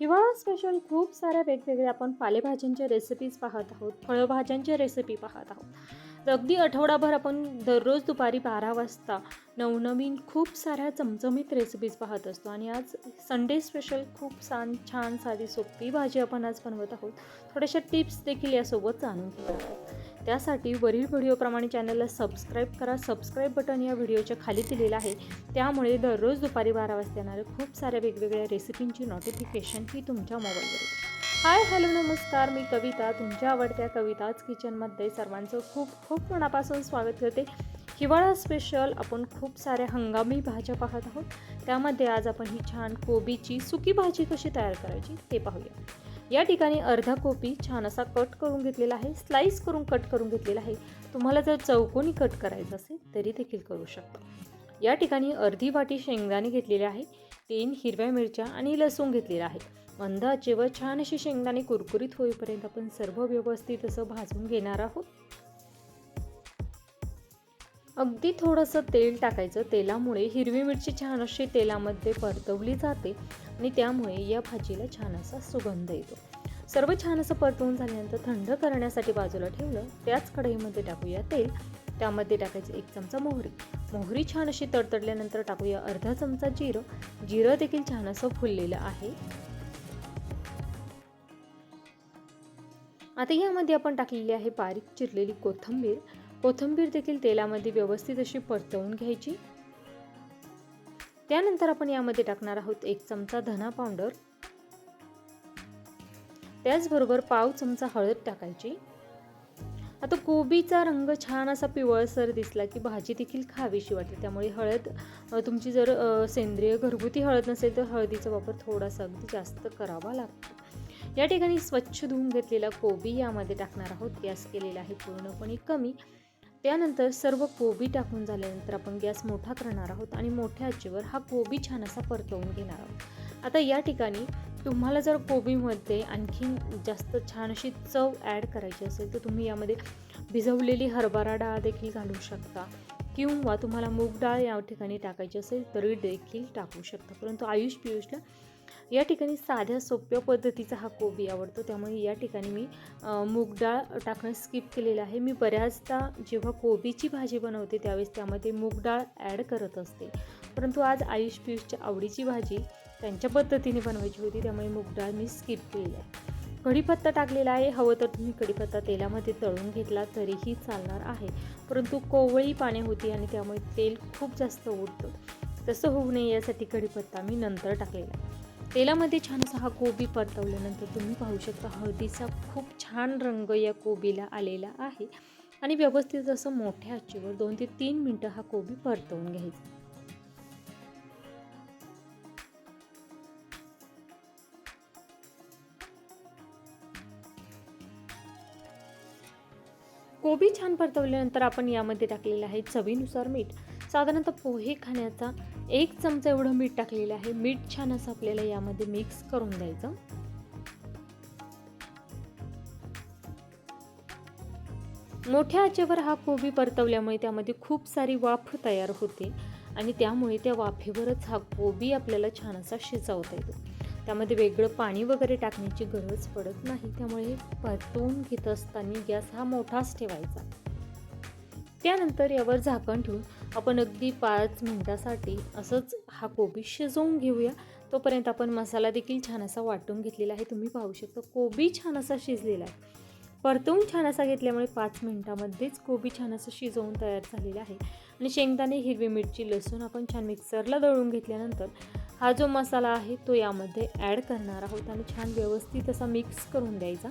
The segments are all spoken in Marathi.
किंवा स्पेशल खूप साऱ्या वेगवेगळ्या आपण पालेभाज्यांच्या रेसिपीज पाहत आहोत फळभाज्यांच्या रेसिपी पाहत आहोत. तर अगदी आठवडाभर आपण दररोज दुपारी बारा वाजता नवनवीन खूप साऱ्या चमचमीत रेसिपीज पाहत असतो आणि आज संडे स्पेशल खूप छान छान साधी सोपी भाजी आपण आज बनवत आहोत. थोड्याशा टिप्स देखील यासोबत जाणून घेणार आहोत. त्यासाठी वरील व्हिडिओप्रमाणे चॅनलला सबस्क्राईब करा. सबस्क्राईब बटन या व्हिडिओच्या खाली दिलेलं आहे. त्यामुळे दररोज दुपारी बारा वाजता येणाऱ्या खूप साऱ्या वेगवेगळ्या रेसिपींची नोटिफिकेशन ही तुमच्या मोबाईलवर हाय हॅलो नमस्कार. मी कविता. तुमच्या आवडत्या कविताच किचनमध्ये सर्वांचं खूप खूप मनापासून स्वागत करते. हिवाळा स्पेशल आपण खूप साऱ्या हंगामी भाज्या पाहत आहोत. त्यामध्ये आज आपण ही छान कोबीची सुकी भाजी कशी तयार करायची ते पाहूया. या ठिकाणी अर्धा कोपी छान असा कट करून घेतलेला आहे स्लाईस करून कट करून घेतलेला आहे. तुम्हाला जर चौकोनी कट करायचं असेल तरी देखील करू शकता. या ठिकाणी अर्धी वाटी शेंगदाणे घेतलेले आहे तीन हिरव्या मिरच्या आणि लसूण घेतलेला आहे. मंद आचेवर छान अशी शेंगदाणे कुरकुरीत होईपर्यंत आपण सर्व व्यवस्थित असं भाजून घेणार आहोत. अगदी थोडंसं तेल टाकायचं. तेलामुळे हिरवी मिरची छान अशी तेलामध्ये परतवली जाते आणि त्यामुळे या भाजीला छान असा सुगंध येतो. सर्व छान असं परतवून झाल्यानंतर थंड करण्यासाठी बाजूला ठेवलं. त्याच कढईमध्ये टाकूया तेल. त्यामध्ये टाकायचं एक चमचा मोहरी. मोहरी छान अशी तडतडल्यानंतर टाकूया अर्धा चमचा जिरं. जिरं देखील छान असं फुललेलं आहे. आता यामध्ये आपण टाकलेली आहे बारीक चिरलेली कोथिंबीर. कोथिंबीर देखील तेलामध्ये व्यवस्थित अशी परतवून घ्यायची. त्यानंतर आपण यामध्ये टाकणार आहोत एक चमचा धना पावडर. त्याचबरोबर पाव चमचा हळद टाकायची. आता कोबीचा रंग छान असा पिवळसर दिसला की भाजी देखील खावीशी वाटते. त्यामुळे हळद तुमची जर सेंद्रिय घरगुती हळद नसेल तर हळदीचा वापर थोडासा अगदी जास्त करावा लागतो. या ठिकाणी स्वच्छ धुवून घेतलेला कोबी यामध्ये टाकणार आहोत. गॅस केलेला आहे पूर्णपणे कमी. त्यानंतर सर्व कोबी टाकून झाल्यानंतर आपण गॅस मोठा करणार आहोत आणि मोठ्या आचेवर हा कोबी छान असा परतवून घेणार आहोत. आता या ठिकाणी तुम्हाला जर कोबीमध्ये आणखीन जास्त छान अशी चव ॲड करायची असेल तर तुम्ही यामध्ये भिजवलेली हरभरा डाळ देखील घालू शकता किंवा तुम्हाला मूग डाळ या ठिकाणी टाकायची असेल तरी देखील टाकू शकता. परंतु आयुष पियुषला या ठिकाणी साध्या सोप्या पद्धतीचा हा कोबी आवडतो. त्यामुळे या ठिकाणी मी मूग डाळ टाकणं स्किप केलेलं आहे. मी बऱ्याचदा जेव्हा कोबीची भाजी बनवते त्यावेळेस त्यामध्ये मूग डाळ ॲड करत असते. परंतु आज आयुष पियुषच्या आवडीची भाजी त्यांच्या पद्धतीने बनवायची होती त्यामुळे मूग डाळ मी स्किप केलेली आहे. कढीपत्ता टाकलेला आहे. हवं तर तुम्ही कढीपत्ता तेलामध्ये तळून घेतला तरीही चालणार आहे. परंतु कोवळी पाने होती आणि त्यामुळे तेल खूप जास्त उडतं. तसं होऊ नये यासाठी कढीपत्ता मी नंतर टाकलेला आहे. तेलामध्ये छान असा हा कोबी परतवल्यानंतर तुम्ही पाहू शकता हळदीचा खूप छान रंग या कोबीला आलेला आहे. आणि व्यवस्थित असं मोठ्या आचीवर दोन ते तीन मिनटं हा कोबी परतवून घ्यायचा. कोबी छान परतवल्यानंतर आपण यामध्ये टाकलेलं आहे चवीनुसार मीठ. साधारणतः पोहे खाण्याचा एक चमचा एवढं मीठ टाकलेलं आहे. मीठ छान असं आपल्याला यामध्ये मिक्स करून द्यायचं. मोठ्या आचेवर हा कोबी परतवल्यामुळे त्यामध्ये खूप सारी वाफ तयार होते आणि त्यामुळे त्या वाफेवरच हा कोबी आपल्याला छान असा शिजवता येतो. त्यामध्ये वेगळं पाणी वगैरे टाकण्याची गरज पडत नाही. त्यामुळे परतवून घेत असताना गॅस हा मोठाच ठेवायचा. त्यानंतर यावर झाकण ठेवून आपण अगदी पाच मिनटासाठी असंच हा कोबी शिजवून घेऊया. तोपर्यंत आपण मसाला देखील छान असा वाटून घेतलेला आहे. तुम्ही पाहू शकता कोबी छान असा शिजलेला आहे. परतवून छान असा घेतल्यामुळे पाच मिनटामध्येच कोबी छान असं शिजवून तयार झालेला आहे. आणि शेंगदाणे हिरवी मिरची लसूण आपण छान मिक्सरला दळून घेतल्यानंतर हा जो मसाला आहे तो यामध्ये ॲड करणार आहोत आणि छान व्यवस्थित असा मिक्स करून द्यायचा.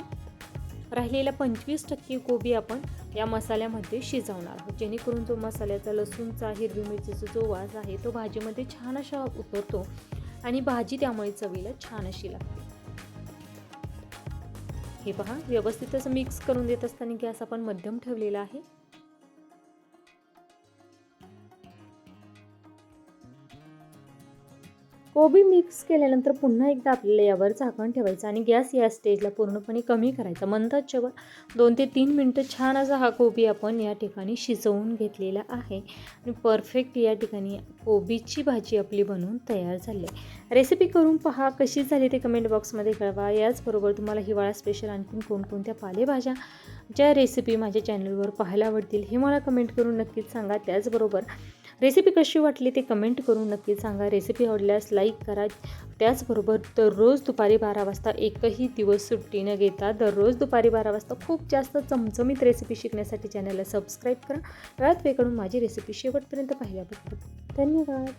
राहिलेल्या पंचवीस टक्के कोबी आपण या मसाल्यामध्ये शिजवणार आहोत. जेणेकरून जो मसाल्याचा लसूणचा हिरवी मिरचीचा जो वास आहे तो भाजीमध्ये छान असा उतरतो आणि भाजी त्यामुळे चवीला छान अशी लागते. हे पहा व्यवस्थित असं मिक्स करून देत असताना गॅस आपण मध्यम ठेवलेला आहे. कोबी मिक्स केल्यानंतर पुन्हा एकदा आपल्याला यावर झाकण ठेवायचं आणि गॅस या स्टेजला पूर्णपणे कमी करायचा. मंदाच्यावर दोन ते तीन मिनटं छान असा हा कोबी आपण या ठिकाणी शिजवून घेतलेला आहे. आणि परफेक्ट या ठिकाणी कोबीची भाजी आपली बनवून तयार झाली. आहे रेसिपी करून पहा कशी झाली ते कमेंट बॉक्समध्ये कळवा. याचबरोबर तुम्हाला हिवाळा स्पेशल आणखीन कोणकोणत्या पालेभाज्या ज्या रेसिपी माझ्या चॅनलवर पाहायला आवडतील हे मला कमेंट करून नक्कीच सांगा. त्याचबरोबर रेसिपी कशी वाटली ते कमेंट करून नक्कीच सांगा. रेसिपी आवडल्यास लाईक करा. त्याचबरोबर दररोज दुपारी बारा वाजता एकही दिवस सुट्टी न घेता दररोज दुपारी बारा वाजता खूप जास्त चमचमीत रेसिपी शिकण्यासाठी चॅनलला सबस्क्राईब करा. वेळात वेकडून माझी रेसिपी शेवटपर्यंत पाहिल्याबद्दल धन्यवाद.